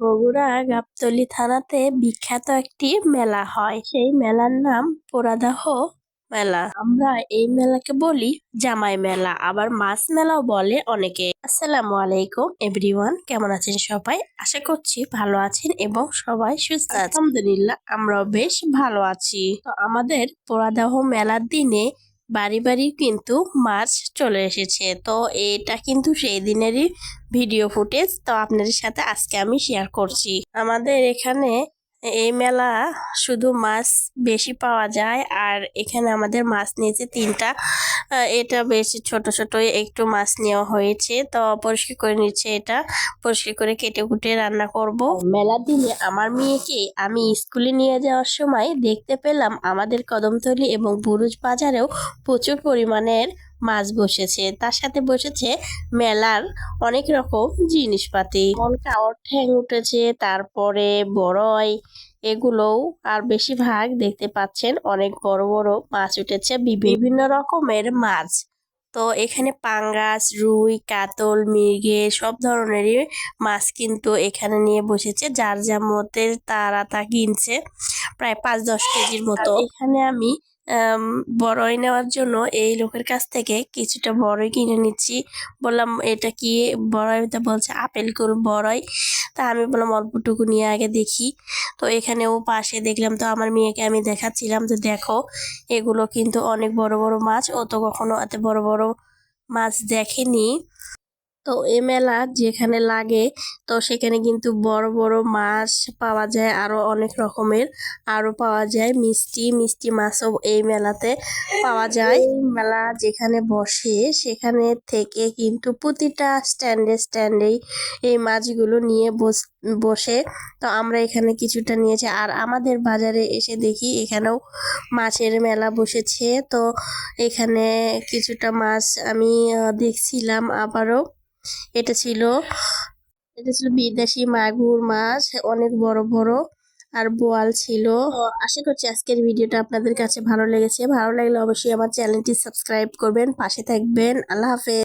বগুড়া গাবতলী থানাতে বিখ্যাত একটি মেলা হয়। সেই মেলার নাম পোড়াদাহ মেলা। আমরা এই মেলাকে বলি জামাই মেলা। আবার মাছ মেলাও বলে অনেকে। আসসালামু আলাইকুম এভরিওয়ান কেমন আছেন সবাই? আশা করছি ভালো আছেন এবং সবাই সুস্থ আছেন। আলহামদুলিল্লাহ। আমরাও বেশ ভালো আছি। তো আমাদের পোড়াদাহ মেলার দিনে বাড়ি বাড়ি কিন্তু মাছ চলে এসেছে। তো এটা কিন্তু সেই দিনেরই ভিডিও ফুটেজ। তো আপনাদের সাথে আজকে আমি শেয়ার করছি। আমাদের এখানে এই মেলা শুধু মাছ বেশি পাওয়া যায় আর এখানে আমাদের মাছ নিয়েছে তিনটা। এটা বেশি ছোট ছোট একটু মাছ নেওয়া হয়েছে। তো পরিষ্কার করে নিচ্ছে এটা। পরিষ্কার করে কেটে কুটে রান্না করব। মেলার দিনে আমার মেয়েকে আমি স্কুলে নিয়ে যাওয়ার সময় দেখতে পেলাম আমাদের কদমতলি এবং বুরুজ বাজারেও প্রচুর পরিমাণের মাছ বসেছে তার সাথে বসেছে মেলার অনেক রকম জিনিসপাতি। কাওয়ার ঠ্যাং উঠেছে তারপরে বড়ই এগুলোও আর বেশিরভাগ দেখতে পাচ্ছেন অনেক বড় বড় মাছ উঠেছে বিভিন্ন রকমের মাছ। তো এখানে পাঙ্গাস রুই কাতল মৃগে সব ধরনেরই মাছ কিন্তু এখানে নিয়ে বসেছে যার যার মধ্যে তারা তা কিনছে প্রায় পাঁচ দশ কেজির মতো। এখানে আম, বড়ই নেওয়ার জন্য এই লোকের কাছ থেকে কিছুটা বড়ই কিনে নিচ্ছি। বললাম, এটা কি বড়ই? তা বলছে, আপেল কুল বড়ই। তা আমি বললাম, অল্পটুকু নিয়ে আগে দেখি। তো এখানে ও পাশে দেখলাম, তো আমার মেয়েকে আমি দেখাচ্ছিলাম যে, দেখো, এগুলো কিন্তু অনেক বড় বড় মাছ। ও তো কখনো এত বড় বড় মাছ দেখেনি। তো এ মেলা যেখানে লাগে, তো সেখানে কিন্তু বড় বড় মাছ পাওয়া যায়, আরও অনেক রকমের আরও পাওয়া যায়। মিষ্টি মিষ্টি মাছও এই মেলাতে পাওয়া যায়। মেলা যেখানে বসে, সেখানে থেকে কিন্তু প্রতিটা স্ট্যান্ডে, স্ট্যান্ডেই এই মাছগুলো নিয়ে বস- বসে। তো আমরা এখানে কিছুটা নিয়েছি। আর আমাদের বাজারে এসে দেখি এখানেও মাছের মেলা বসেছে। তো এখানে কিছুটা মাছ আমি দেখছিলাম আবারও। এটা ছিল এটা ছিল বিদেশি মাগুর মাছ, অনেক বড় বড় আর বোয়াল ছিল। আশা করছি আজকের ভিডিওটা আপনাদের কাছে ভালো লেগেছে। ভালো লাগলে অবশ্যই আমার চ্যানেলটি সাবস্ক্রাইব করবেন, পাশে থাকবেন। আল্লাহ হাফেজ।